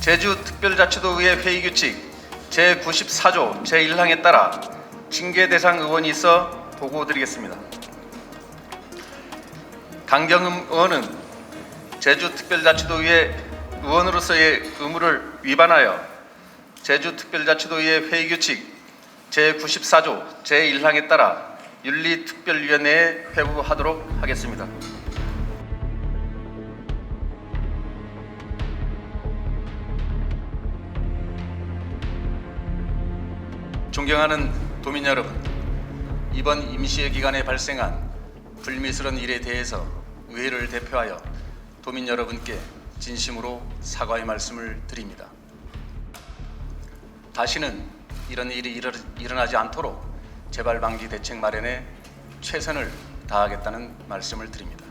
제주특별자치도의회 회의규칙 제94조 제1항에 따라 징계 대상 의원이 있어 보고 드리겠습니다. 강경흠 의원은 제주특별자치도의회 의원으로서의 의무를 위반하여 제주특별자치도의회 회의규칙 제94조 제1항에 따라 윤리특별위원회에 회부하도록 하겠습니다. 존경하는 도민 여러분, 이번 임시회 기간에 발생한 불미스러운 일에 대해서 의회를 대표하여 도민 여러분께 진심으로 사과의 말씀을 드립니다. 다시는 이런 일이 일어- 일어나지 않도록 재발 방지 대책 마련에 최선을 다하겠다는 말씀을 드립니다.